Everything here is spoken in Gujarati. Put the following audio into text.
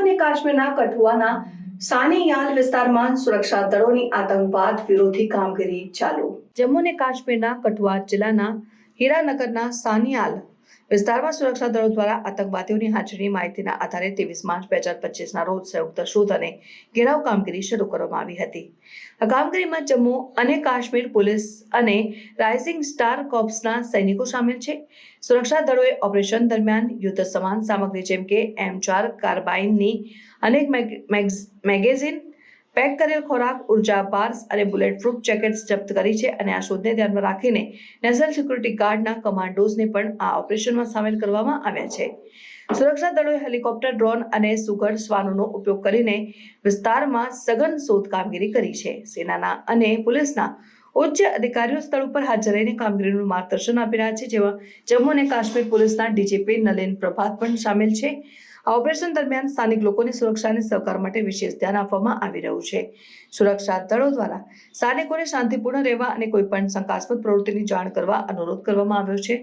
અને કાશ્મીરના કઠુઆના સાનીયાલ વિસ્તારમાં સુરક્ષા દળોની આતંકવાદ વિરોધી કામગીરી ચાલુ. જમ્મુ અને કાશ્મીરના કઠુઆ જિલ્લાના હીરાનગરના સાનિયાલ વિસ્તારમાં સુરક્ષા દળો દ્વારા આતંકવાદીઓની હાજરીની માહિતીના આધારે ત્રેવીસ માર્ચ બે હજાર પચીસના રોજ સંયુક્ત શોધ અને ઘેરાવ કામગીરી શરૂ કરવામાં આવી હતી. આ કામગીરીમાં જમ્મુ અને કાશ્મીર પોલીસ અને રાઇઝિંગ સ્ટાર કોપ્સના સૈનિકો સામેલ છે. સુરક્ષા દળોએ ઓપરેશન દરમિયાન યુદ્ધ સમાન સામગ્રી જેમ કે એમ ચાર કાર્બાઇનની અનેક મેગ- મેગ્ઝ- મેગેઝીન પેક કરેલ ખોરાક, ઊર્જા બાર્સ અને બુલેટ પ્રૂફ જેકેટ્સ જપ્ત કરી છે અને આ શોધને ધ્યાનમાં રાખીને નેશનલ સિક્યુરિટી ગાર્ડના કમાન્ડોઝને પણ આ ઓપરેશનમાં સામેલ કરવામાં આવ્યા છે. સુરક્ષા દળોએ હેલિકોપ્ટર, ડ્રોન અને સુઘડ શ્વાનોનો ઉપયોગ કરીને વિસ્તારમાં સઘન શોધ કામગીરી કરી છે. સેનાના અને પોલીસના ઉચ્ચ અધિકારીઓ સ્થળ ઉપર હાજર રહીને કામગીરીનું માર્ગદર્શન આપી રહ્યા છે, જેમાં જમ્મુ અને કાશ્મીર પોલીસના ડીજીપી નલિન પ્રભાત પણ સામેલ છે. આ ઓપરેશન દરમિયાન સ્થાનિક લોકોની સુરક્ષા સહકાર માટે વિશેષ ધ્યાન આપવામાં આવી રહ્યું છે. સુરક્ષા દળો દ્વારા સ્થાનિકોને શાંતિપૂર્ણ રહેવા અને કોઈપણ શંકાસ્પદ પ્રવૃત્તિની જાણ કરવા અનુરોધ કરવામાં આવ્યો છે.